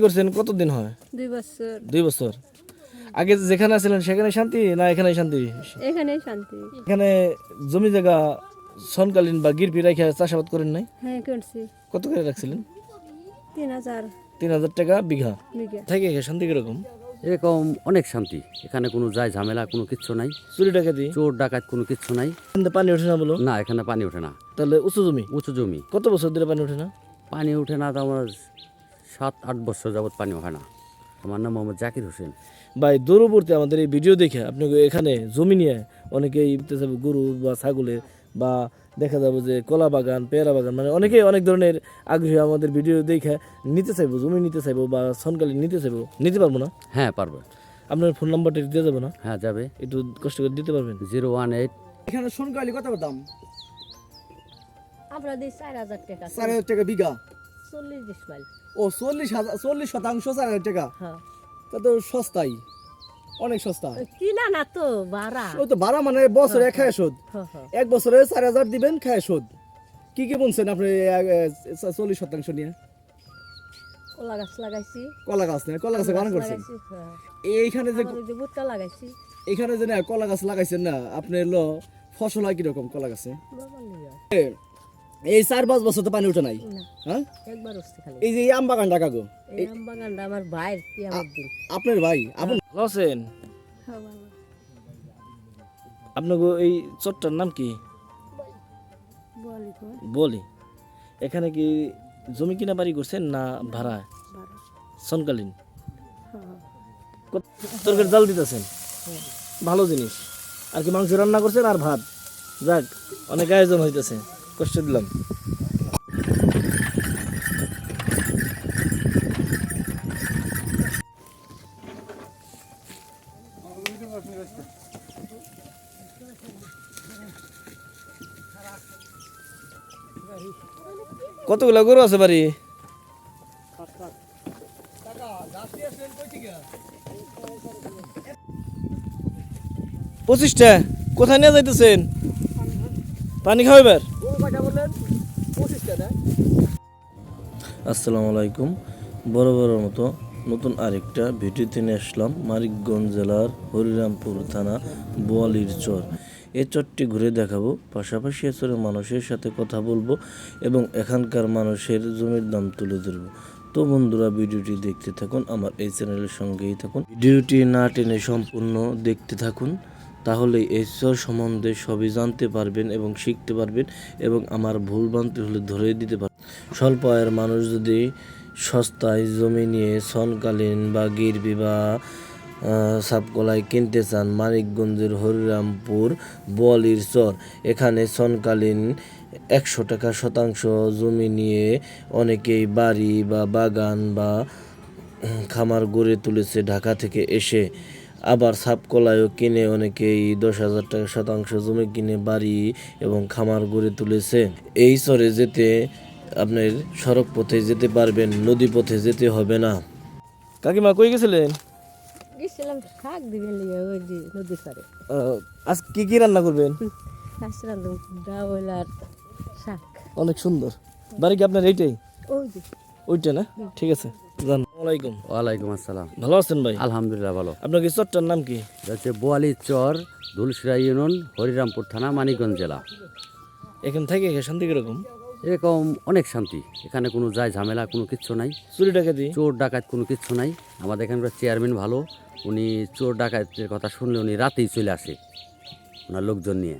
করছেন কতদিন হয়? দুই বছর। দুই বছর। আগে যেখানে ছিলেন সেখানে শান্তি না এখানে শান্তি? এখানেই শান্তি। এখানে জমি জায়গা সনকালীন বা গিরপি রেখে চাষাবাদ করেন নাই? হ্যাঁ করছি। কত করে রাখছিলেন? তিন হাজার। তিন হাজার টাকা বিঘা। বিঘা। থেকে শান্তি কীরকম? এরকম অনেক শান্তি। এখানে কোনো যায় ঝামেলা কোনো কিচ্ছু নাই। চুরি ডাকাতি? চোর ডাকাত কোনো কিচ্ছু নাই। এখান পানি ওঠে না বলো? না এখানে পানি ওঠে না। তাহলে উঁচু জমি? উঁচু জমি। কত বছর ধরে পানি ওঠে না? পানি ওঠে না তো আমার সাত আট বছর যাবৎ পানি হয় না। আমার নাম মোহাম্মদ জাকির হোসেন। ভাই দূরবর্তী আমাদের এই ভিডিও দেখে আপনি এখানে জমি নিয়ে অনেকেই যাবে গরু বা ছাগলের বা দেখা যাবে যে কলা বাগান পেয়ারা বাগান মানে অনেকেই অনেক ধরনের আগ্রহী আমাদের ভিডিও দেখে নিতে চাইব জমি নিতে চাইব বা সনকালীন নিতে চাইব নিতে পারব না? হ্যাঁ পারবে। আপনার ফোন নাম্বারটা দিয়ে যাব না? হ্যাঁ যাবে। একটু কষ্ট করে দিতে পারবেন? জিরো ওয়ান এইট এখানে সোনকালি কত দাম? আমরা দিই চার হাজার টাকা। চার হাজার টাকা বিঘা। চল্লিশ ডিসমাইল ও চল্লিশ হাজার চল্লিশ শতাংশ চার হাজার টাকা? হ্যাঁ। তা তো সস্তাই। অনেক সস্তা। কিনা না তো ভাড়া ও তো ভাড়া মানে বছরে খায় শোধ। হ্যাঁ, হ্যাঁ। এক বছরে চার হাজার দিবেন খায় শোধ। কি কি বলছেন আপনি চল্লিশ শতাংশ নিয়ে? কলা গাছ লাগাইছি। কলা গাছ নিয়ে কলা গাছে গান করছেন? হ্যাঁ। এইখানে যে ভুট্টা লাগাইছি। এখানে যে না কলা গাছ লাগাইছেন না আপনি হলো ফসল হয় কীরকম কলা গাছে। এই চার পাঁচ বছর তো পানি উঠে নাই। হ্যাঁ? একবার উঠছে খালি। এই যে আম বাগান ডাকা গো এই আম বাগানটা আমার ভাইয়ের আমার দিন আপনার ভাই? আপন ভালো আছেন আপনাকে এই চটটার নাম কি? বলি এখানে কি জমি কিনা বাড়ি করছেন না ভাড়া? ভাড়া। সনকালীন। হ্যাঁ। তরকারি জাল দিতেছেন? ভালো জিনিস। আর কি মাংস রান্না করছেন আর ভাত? যাক অনেক আয়োজন হইতেছে। কষ্ট দিলাম। কতগুলা গরু আছে বাড়ি? পঁচিশটা। কোথায় নিয়ে যাইতেছেন? পানি খাওয়াবার আসসালামু আলাইকুম। বড় মতো নতুন আরেকটা ভিডিওতে নিয়ে আসলাম মানিকগঞ্জ জেলার হরিরামপুর থানা বোয়ালির চর। এই চরটি ঘুরে দেখাবো, পাশাপাশি এ চরের মানুষের সাথে কথা বলব এবং এখানকার মানুষের জমির দাম তুলে ধরবো। তো বন্ধুরা, ভিডিওটি দেখতে থাকুন, আমার এই চ্যানেলের সঙ্গেই থাকুন। ভিডিওটি না টেনে সম্পূর্ণ দেখতে থাকুন। তাহলে চর সম্বন্ধে সবই জানতে পারবেন এবং শিখতে পারবেন এবং আমার ভুল ভ্রান্তি হলে ধরে দিতে পারবেন। স্বল্প আয়ের মানুষ যদি সস্তায় জমি নিয়ে সনকালীন বা গিরবি বা সাপকলায় কিনতে চান, মানিকগঞ্জের হরিরামপুর বোয়ালির চর, এখানে সনকালীন একশো টাকা শতাংশ জমি নিয়ে অনেকেই বাড়ি বা বাগান বা খামার গড়ে তুলেছে ঢাকা থেকে এসে। আবার সাপকলায়ও কিনে অনেকেই দশ হাজার টাকা শতাংশ জমি কিনে বাড়ি এবং খামার গড়ে তুলেছে। এই চরে যেতে আপনার সড়ক পথে যেতে পারবেন নদী পথে যেতে হবে না। কাকিমা কই গেছিলেন? গেছিলাম শাক দিবেন ওই যে নদী পারে আজ কি কি রান্না করবেন? আসলাম ডাউল আর শাক। অনেক সুন্দর। বাড়ি কি আপনার এইটাই? ওই যে। ওইটা না? ঠিক আছে জান আলাইকুম। ওয়ালাইকুম আসসালাম। ভালো আছেন ভাই? আলহামদুলিল্লাহ ভালো। আপনার কি চট্টার নাম কি? হচ্ছে বোয়ালি চর ধুলসিরা ইউনিয়ন হরিরামপুর থানা মানিকগঞ্জ জেলা। এখান থেকে শান্তি কীরকম? এরকম অনেক শান্তি। এখানে কোনো যায় ঝামেলা কোনো কিচ্ছু নাই। চুরি ডাকাতি? চোর ডাকাত কোনো কিচ্ছু নাই। আমাদের এখানকার চেয়ারম্যান ভালো। উনি চোর ডাকাতের কথা শুনলে উনি রাতেই চলে আসে ওনার লোকজন নিয়ে।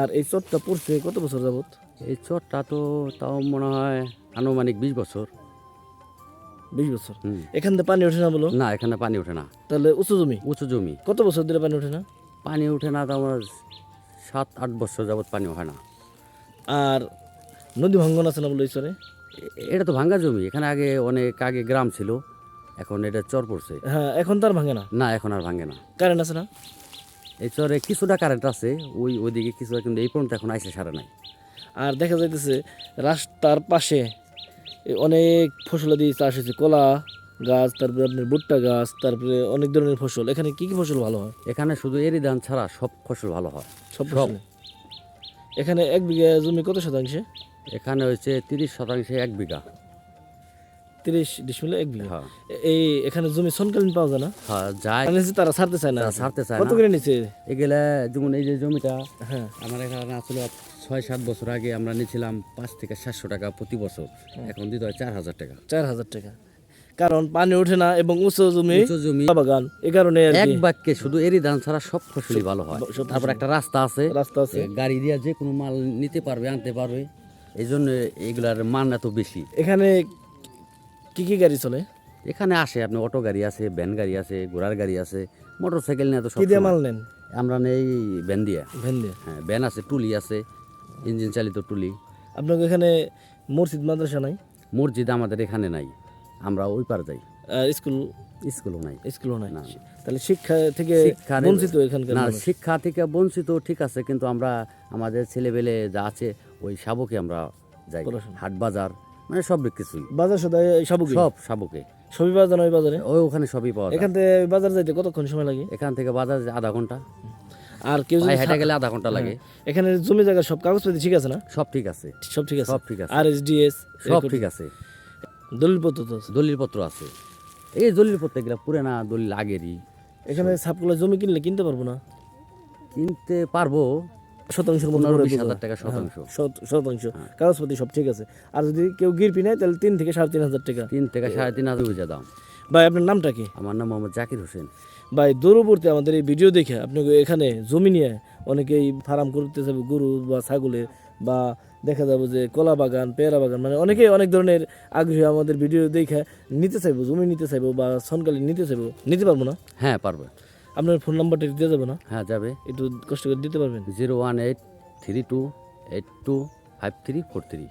আর এই চটটা পড়ছে কত বছর যাবত এই চরটা তো তাও মনে হয় আনুমানিক বিশ বছর। বিশ বছর। এখান থেকে পানি ওঠে না বলো? না এখানে পানি ওঠে না। তাহলে উঁচু জমি? উঁচু জমি। কত বছর ধরে পানি ওঠে না? পানি ওঠে না তো আমার সাত আট বছর যাবত পানি হয় না। আর নদী ভাঙ্গন আছে না বলো ঈশ্বরে? এটা তো ভাঙ্গা জমি। এখানে আগে অনেক আগে গ্রাম ছিল। এখন এটা চর পড়ছে। হ্যাঁ এখন তো আর ভাঙে না? না এখন আর ভাঙে না। কারেন্ট আছে না? এই চরে কিছুটা কারেন্ট আছে। ওই ওইদিকে কিছুটা কিন্তু এই পর্যন্ত এখন আইসে সারা নাই। আর দেখা যাইতেছে রাস্তার পাশে অনেক ফসলাদি চাষ হয়েছে কলা গাছ তারপরে আপনার ভুট্টা গাছ তারপরে অনেক ধরনের ফসল। এখানে কি কি ফসল ভালো হয়? এখানে শুধু এরি ধান ছাড়া সব ফসল ভালো হয়। সব ফসল? এখানে এক বিঘা জমি কত শতাংশে? এখানে হচ্ছে তিরিশ শতাংশে এক বিঘা। তিরিশ ডিসমিলে এক বিঘা? হ্যাঁ। এই এখানে জমি সনকালীন পাওয়া যায় না? হ্যাঁ যায়। মানে তারা ছাড়তে চায় না ছাড়তে চায় কত। করে নিচে এগুলা যেমন এই যে জমিটা হ্যাঁ। আমার এখানে আসলে ছয় সাত বছর আগে আমরা নিয়েছিলাম পাঁচ থেকে সাতশো টাকা প্রতি বছর। এখন দিতে হয় চার হাজার টাকা। চার হাজার টাকা। কারণ পানি ওঠে না এবং উঁচু জমি উঁচু জমি বাগান এ কারণে এক বাক্যে শুধু এরই ধান ছাড়া সব ফসলই ভালো হয়। তারপর একটা রাস্তা আছে। রাস্তা আছে। গাড়ি দিয়ে যে কোনো মাল নিতে পারবে আনতে পারবে। এই জন্য এগুলার মান এত বেশি। এখানে কি কি গাড়ি চলে? এখানে আসে আপনি অটো গাড়ি আছে ভ্যান গাড়ি আছে ঘোড়ার গাড়ি আছে মোটর সাইকেল নিয়ে তো সব কি দিয়ে মাল নেন? আমরা নেই ভ্যান দিয়ে। ভ্যান দিয়ে? হ্যাঁ ভ্যান আছে টুলি আছে ইঞ্জিন চালিত টুলি। আপনাকে এখানে মসজিদ মাদ্রাসা নাই? মসজিদ আমাদের এখানে নাই। আমরা ওই পার যাই। স্কুল? স্কুলও নাই। স্কুলও নাই। না। তাহলে শিক্ষা থেকে বঞ্চিত এখানকার না শিক্ষা থেকে বঞ্চিত ঠিক আছে কিন্তু আমরা আমাদের ছেলেবেলে যা আছে ওই শাবকে আমরা যাই। হাট বাজার মানে সব কিছুই। বাজার সদাই সব সব শাবকে। সবই বাজার ওই বাজারে? ওই ওখানে সবই পাওয়া যায়। এখান থেকে বাজার যাইতে কতক্ষণ সময় লাগে? এখান থেকে বাজার আধা ঘণ্টা। আর কেউ যদি হেঁটে গেলে আধা ঘণ্টা লাগে। এখানে জমি জায়গা সব কাগজপাতি ঠিক আছে না? সব ঠিক আছে। সব ঠিক আছে। সব ঠিক আছে। আর এস ডিএস সব ঠিক আছে। দলিল পত্র তো আছে। দলিল আছে। এই দলিল পত্র এগুলা পুরানা দলিল আগেরই। এখানে সাপগুলো জমি কিনলে কিনতে পারব না? কিনতে পারব। দেবো। হাজার টাকা শতাংশ। শত- শতাংশ। কাগজপাতি সব ঠিক আছে। আর যদি কেউ গিরপি নেয় তাহলে তিন থেকে সাড়ে তিন হাজার টাকা। তিন থেকে সাড়ে তিন হাজার বুঝে দাম। ভাই আপনার নামটা কি? আমার নাম মোহাম্মদ জাকির হোসেন। ভাই দূরবর্তী আমাদের এই ভিডিও দেখে আপনি এখানে জমি নিয়ে অনেকেই ফার্ম করতে যাবে গরু বা ছাগলের বা দেখা যাবে যে কলা বাগান পেয়ারা বাগান মানে অনেকেই অনেক ধরনের আগ্রহী আমাদের ভিডিও দেখে নিতে চাইব জমি নিতে চাইব বা সনকালি নিতে চাইব নিতে পারব না? হ্যাঁ পারবে। আপনার ফোন নাম্বারটা দিতে যাবে না? হ্যাঁ যাবে। একটু কষ্ট করে দিতে পারবেন? Zero one eight three two eight two five three four three.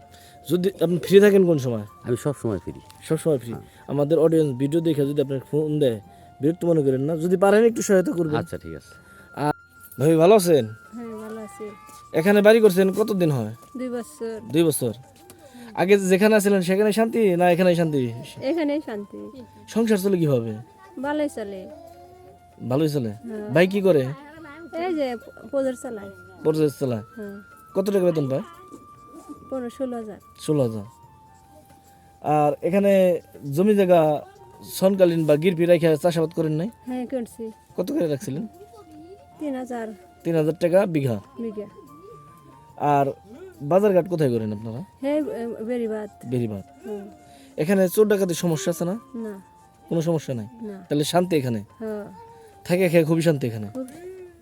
যদি আপনি ফ্রি থাকেন কোন সময়? আমি সব সময় ফ্রি সবসময় ফ্রি আমাদের অডিয়েন্স ভিডিও দেখে যদি আপনার ফোন দেয় বিরক্ত মনে করেন না। যদি পারেন একটু সহায়তা করবেন। আচ্ছা ঠিক আছে। আর ভাই ভালো আছেন? হ্যাঁ ভালো আছি। এখানে বাড়ি করছেন কতদিন হয়? দুই বছর। দুই বছর। আগে যেখানে আছিলেন সেখানে শান্তি না এখানে শান্তি? এখানেই শান্তি। সংসার চলে কীভাবে? ভালোই চলে। ভালোই চলে? ভাই কি করে? এই যে পদের চালায়। পর্যায়ে চালায়। হ্যাঁ। কত টাকা বেতন পায়? পনেরো ষোলো হাজার। ষোলো হাজার। আর এখানে জমি জায়গা সনকালীন বা গিরপি রেখে চাষাবাদ করেন নাই? হ্যাঁ করছি। কত করে রাখছিলেন? তিন হাজার। তিন হাজার টাকা বিঘা। বিঘা। আর বাজারঘাট কোথায় করেন আপনারা? হ্যাঁ বেরিবাদ বেরিবাদ এখানে চোর ডাকাতির সমস্যা আছে না? না। কোনো সমস্যা নাই? তাহলে শান্তি এখানে? হ্যাঁ। থাকে খেয়ে খুবই শান্তি এখানে?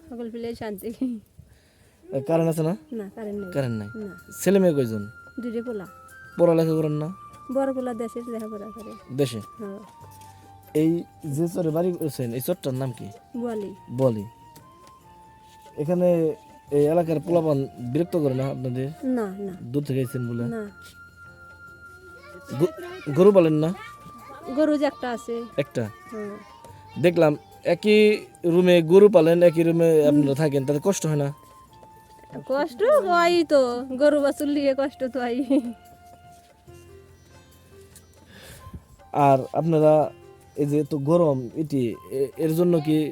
সকল ফেলে শান্তি। কারণ আছে না? না কারেন্ট নেই। কারেন্ট নাই। ছেলে মেয়ে কয়জন? দুটো পোলা। পড়ালেখা করেন না? বড় পোলা দেশের লেখাপড়া করে। দেশে? হ্যাঁ। এই যে চরে বাড়ি করছেন এই চরটার নাম কি? বলি। বলি। এখানে এই এলাকার পোলাপান বিরক্ত করে না আপনাদের? না না। দূর থেকে এসেছেন বলে? না। গরু পালেন না? গরু যে একটা আছে। একটা? হ্যাঁ। দেখলাম একই রুমে গরু পালেন একই রুমে আপনারা থাকেন তাতে কষ্ট হয় না? কষ্ট হয় তো গরু বাছুর লিয়ে কষ্ট তো হয় আর আপনারা এই যে তো গরম এটি এর জন্য কি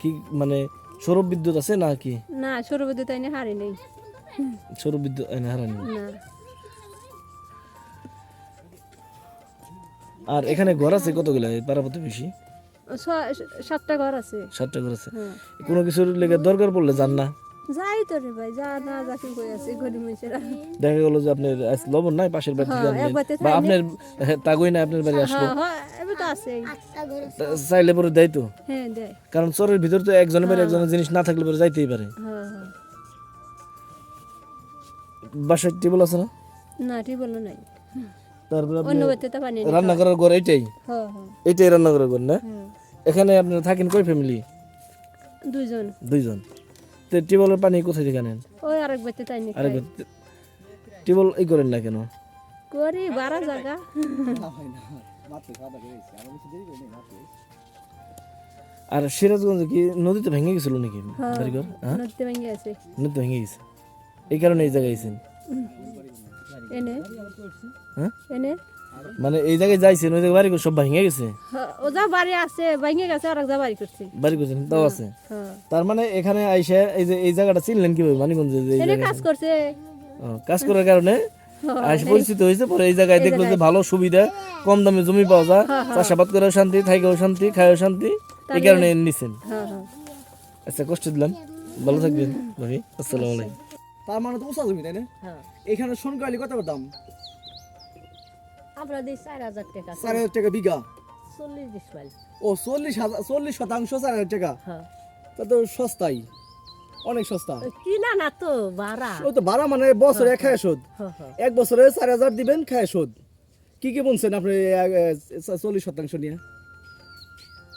কি মানে সৌর বিদ্যুৎ আছে না কি? না সৌরবিদ্যুৎ তাই না হারি নেই। সৌর বিদ্যুৎ এনে হারানি না। আর এখানে ঘর আছে কতগুলো? এই পাড়াপতি বেশি? সাতটা ঘর আছে। সাতটা ঘর আছে। হ্যাঁ। কোনো কিছুর লেগে দরকার পড়লে যান না। যাই তো রে ভাই যা না যা কি কই আছে গরিব মানুষেরা। দেখা গেল যে আপনার আজ লবণ নাই পাশের বাড়ি থেকে হ্যাঁ, বা আপনার হ্যাঁ, না আপনার বাড়ি আসলো হ্যাঁ চাইলে পরে দেয় তো। হ্যাঁ কারণ চরের ভিতর তো একজনের বাড়ি একজনের জিনিস না থাকলে পরে যাইতেই পারে। বাসায় টেবিল আছে না? না নাই। তারপরে রান্না করার ঘর এইটাই হ্যাঁ হ্যাঁ। এইটাই রান্না করার ঘর না? এখানে আপনারা থাকেন কয় ফ্যামিলি দুইজন। দুইজন। তো টিউবওয়েলের পানি কোথায় থেকে আনেন? ওই আরেক বাড়িতে তাই নি আরে টিউবওয়েল এই করেন না কেন? করি বারা জায়গা। আর সিরাজগঞ্জে কি নদীতে ভেঙে গেছিল নাকি? বাড়িঘর? হ্যাঁ? নদীতে ভেঙে আছে নদীতে ভেঙে গেছে। এই কারণে এই জায়গায় আইছেন? এনে? হ্যাঁ? এনে? মানে এই জায়গায় যাইছেন ওই জায়গায় বাড়িঘর সব ভেঙে গেছে? হ্যাঁ, ও যা বাড়ি আছে ভেঙে গেছে আর যা বাড়ি করছে। বাড়ি করছেন তাও আছে? হ্যাঁ। তার মানে এখানে আইসে এই যে এই জায়গাটা চিনলেন কীভাবে মানিগঞ্জে যে এই কাজ করছে। কাজ করার কারণে আসে পরিচিত হয়েছে পরে এই জায়গায় দেখল যে ভালো সুবিধা কম দামে জমি পাওয়া যায় চাষাবাদ করেও শান্তি থাকেও শান্তি খায়ও শান্তি এই কারণে নিছেন। হ্যাঁ হ্যাঁ। আচ্ছা কষ্ট দিলাম। ভালো থাকবেন ভাবি। আসসালামু আলাইকুম। তার মানে তো উঁচা জমি তাই না? হ্যাঁ। এখানে সোনকালি কত দাম? আমরা দিই চার হাজার টাকা চার হাজার টাকা বিঘা? চল্লিশ ডিসমাইল ও চল্লিশ হাজার চল্লিশ শতাংশ চার হাজার টাকা? হ্যাঁ। তা তো সস্তাই। অনেক সস্তা। কিনা না তো ভাড়া। ও তো ভাড়া মানে বছরে এক খায় শোধ। হ্যাঁ হ্যাঁ। এক বছরে চার হাজার দিবেন খায় শোধ। কি কি বলছেন আপনি চল্লিশ শতাংশ নিয়ে?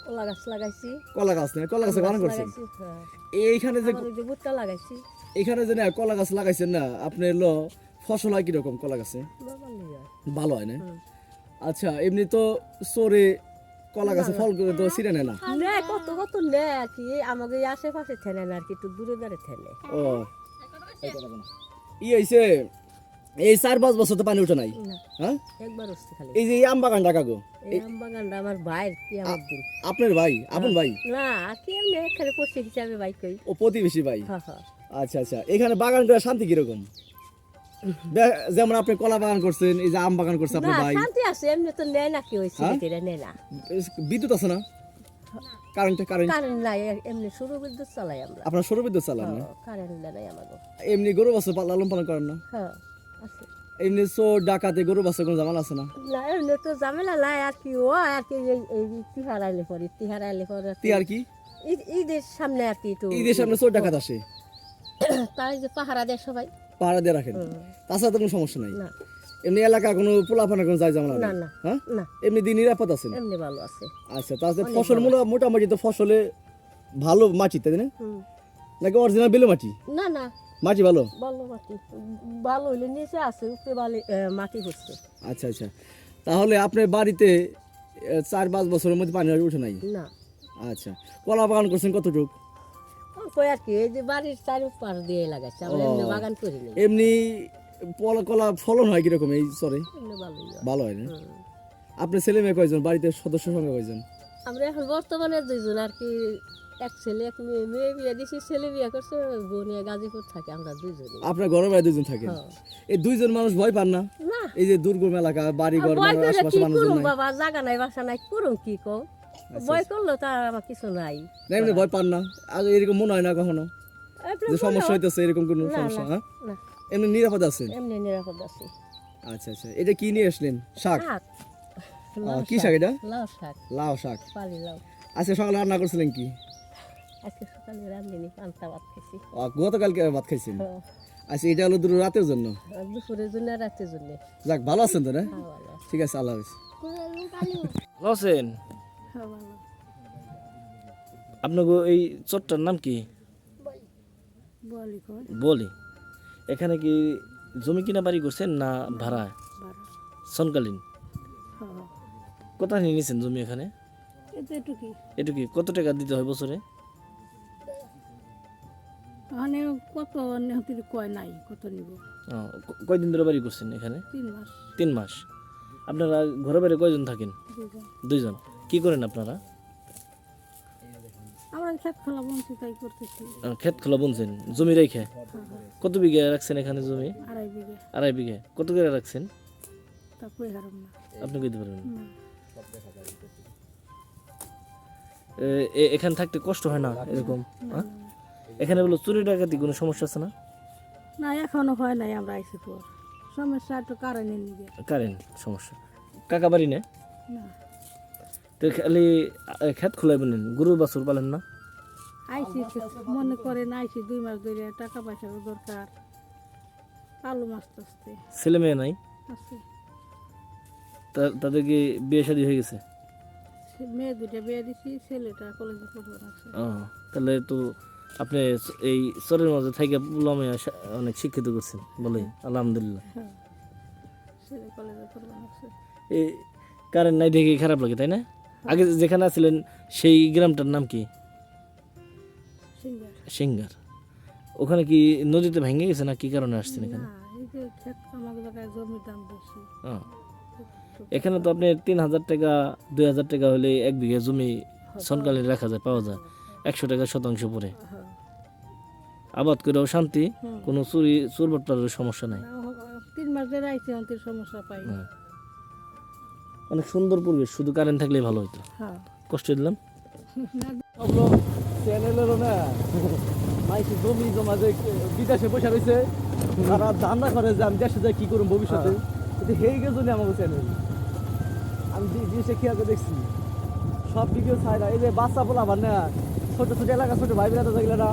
কলা গাছ লাগাইছি। কলা গাছ কলা গাছে বাগান করছেন। এইখানে যে ভুট্টা লাগাইছি। এখানে যে না কলা গাছ লাগাইছেন না আপনি হলো ফসল হয় কীরকম কলা গাছে? ভালো হয় না? আচ্ছা এমনি তো চোরে কলা গাছে ফল করে তো ছিঁড়ে নেয় না? নেয় কত কত নেয় আর কি আমাকে আশেপাশে ঠেলে না আর কি একটু দূরে দূরে ঠেলে। ও ই হয়েছে এই চার পাঁচ বছর তো পানি উঠে নাই? হ্যাঁ? একবার উঠছে খালি। এই যে এই আম বাগান ডাকা গো এই আম বাগানটা আমার ভাইয়ের কি আমার দিন? আপনার ভাই? আপন ভাই? না কি এমনি এখানে পড়ছে হিসাবে বাইক কই। ও প্রতিবেশী ভাই? হ্যাঁ হ্যাঁ। আচ্ছা আচ্ছা। এখানে বাগান করে শান্তি কীরকম? যেমন আপনি কলা বাগান করছেন এই যে আম বাগান করছে আপনার ভাই। শান্তি আছে এমনি তো নেয় না কি হ্যাঁ? ছেলেটিরা নেয় না। বিদ্যুৎ আছে না? Current current? কারেন্ট নাই এমনি সৌর বিদ্যুৎ চালাই আমরা। আপনার সৌর বিদ্যুৎ চালান না? কারেন্ট নাই আমাকে এমনি গরু লালন পালন করেন না? হ্যাঁ আছে। এমনি চোর ডাকাতে গরু বাচ্চা কোনো জামাল আছে না? না এমনি তো ঝামেলা নাই আর কি ও আর কি এই তিহার আইলে পরে তিহার আইলে পরে তি আর কি? ঈদ ঈদের সামনে আর কি একটু ঈদের সামনে চোর ডাকাত আসে। তাই যে পাহারা দেয় সবাই। পাহাড়া দিয়ে রাখেন। তাছাড়া তো কোনো সমস্যা নাই। এমনি এলাকা কোনো পোলাপানা কোনো যায় জামাল না না হ্যাঁ? এমনি দিন নিরাপদ আছেন? এমনি ভালো আছে। আচ্ছা তাহলে ফসল মোটা- মোটামুটি তো ফসলে ভালো মাটি তাই না? নাকি অরিজিনাল বেলে মাটি? না না। মাটি ভালো? ভালো মাটি। ভালো হইলে নিচে আছে উপরে বালি মাটি হচ্ছে। আচ্ছা আচ্ছা। তাহলে আপনার বাড়িতে চার পাঁচ বছরের মধ্যে পানি উঠে নাই? না। আচ্ছা। কলা বাগান করছেন কতটুক? অল্প আর কি এই যে বাড়ির চারিপাশ দিয়ে লাগাচ্ছে আমরা এমনি বাগান করি নি এমনি কলা ফলন হয় কীরকম এই সরে। ভালো হয় না? আপনার ছেলে মেয়ে কয়জন? বাড়িতে সদস্য সংখ্যা কয়জন? আমরা এখন বর্তমানে দুইজন আর কি এক ছেলে এক মেয়ে। মেয়ে বিয়ে দিছি ছেলে বিয়ে করছে বউ নিয়ে গাজীপুর থাকে আমরা দুইজনই আপনার ঘরের বাড়ি দুজন থাকেন? হ্যাঁ। এই দুইজন মানুষ ভয় পান না? এই যে দুর্গম এলাকা বাড়ি ঘর আশেপাশে করুম নাই। বাবা? জায়গা নাই বাসা নাই করুম কি কো ভয় করল তার আমার কিছু নাই। না এমনি ভয় পান না। আর এরকম মনে হয় না কখনো? যে সমস্যা হইতেছে এরকম কোনো সমস্যা হ্যাঁ? এমনি নিরাপদ আছেন? এমনি নিরাপদ আছি। আচ্ছা আচ্ছা। এটা কি নিয়ে আসলেন? শাক? কি শাক। এটা? লাউ শাক। লাউ শাক। পালি লাউ। আজকে সকালে রান্না করছিলেন কি? আজকে সকালে রান্ধিনি পান্তা ভাত খেয়েছি আহ, গতকালকে ভাত খাইছেন? আচ্ছা এটা হলো দুটো রাতের জন্য? দুপুরের জন্য রাতের জন্য। যাক ভালো আছেন তো না? হ্যাঁ ভালো আছে। ঠিক আছে আল্লাহ হাফিজ। ভালো আছেন? ভালো আপনাকে এই চরটার নাম কি? বলি। এখানে কি জমি কিনা বাড়ি করছেন না ভাড়া? সনকালীন। কোথায় নিয়ে নিয়েছেন জমি এখানে? এটা কি কত টাকা দিতে হয় বছরে? মানে কত নেহতির কয় নাই কত নিব? কয়দিন ধরে বাড়ি করছেন এখানে? তিন মাস। তিন মাস। আপনারা ঘরে বাইরে কয়জন থাকেন? দুইজন। কি করেন আপনারা? আমরা খেত খোলা বঞ্চি তাই করতেছি। ক্ষেত খোলা বুনছেন জমি রেখে? কত বিঘা রাখছেন এখানে জমি? আড়াই বিঘে। আড়াই বিঘা। কত করে রাখছেন? তা কই হারাম না। আপনি কইতে পারবেন। এখানে থাকতে কষ্ট হয় না এরকম? হ্যাঁ? এখানে বলো চুরি ডাকাতি কোনো সমস্যা আছে না? না এখনও হয় নাই আমরা আইসি পর সমস্যা একটু কারণে নিবে কারেন্ট সমস্যা। কাকা বাড়ি না না। তো খালি ক্ষেত খোলাই বলেন গরু বাছুর পালেন না? আইসি মনে করেন আইসি দুই মাস ধরে টাকা পয়সার দরকার। আলু মাছ আসতে ছেলে মেয়ে নাই? আছে। তা- তাদের কি বিয়ে শাদী হয়ে গেছে? মেয়ে দুটা বিয়ে দিছি ছেলেটা কলেজে পড়বে ও তাহলে তো আপনি এই চরের মাঝে থেকে পুলামে অনেক শিক্ষিত করছেন বলে আলহামদুলিল্লাহ। হ্যাঁ। ছেলে কলেজে পড়বে এই কারেন্ট নাই দেখে খারাপ লাগে তাই না? আগে যেখানে আছিলেন সেই গ্রামটার নাম কি? সিঙ্গার। ওখানে কি নদীতে ভেঙে গেছে না কি কারণে আসছেন এখানে। এখানে তো আপনি তিন হাজার টাকা দুই হাজার টাকা হলে এক বিঘা জমি সনকালে রাখা যায় পাওয়া যায়। একশো টাকা শতাংশ পরে। হ্যাঁ। আবাদ করেও শান্তি কোনো চুরি চুরবট্টারের সমস্যা নাই। তিন মাস ধরে আইছি সমস্যা পাই না। অনেক সুন্দর পরিবেশ শুধু কারেন্ট থাকলেই ভালো হতো হ্যাঁ। কষ্ট দিলাম। চ্যানেলেরও না মাইসি জমি জমা যে বিদেশে পয়সা রয়েছে তারা ধান্দা করে যে আমি দেশে যাই কি করুন ভবিষ্যতে? কিন্তু হেই গেছে আমাকে চ্যানেল আমি যে- জিনিসটা খেয়াল করে দেখছি সব ভিডিও ছাই না এই যে বাচ্চা বলা আমার না ছোট ছোট এলাকা ছোট ভাই বোনেরা যেগুলো না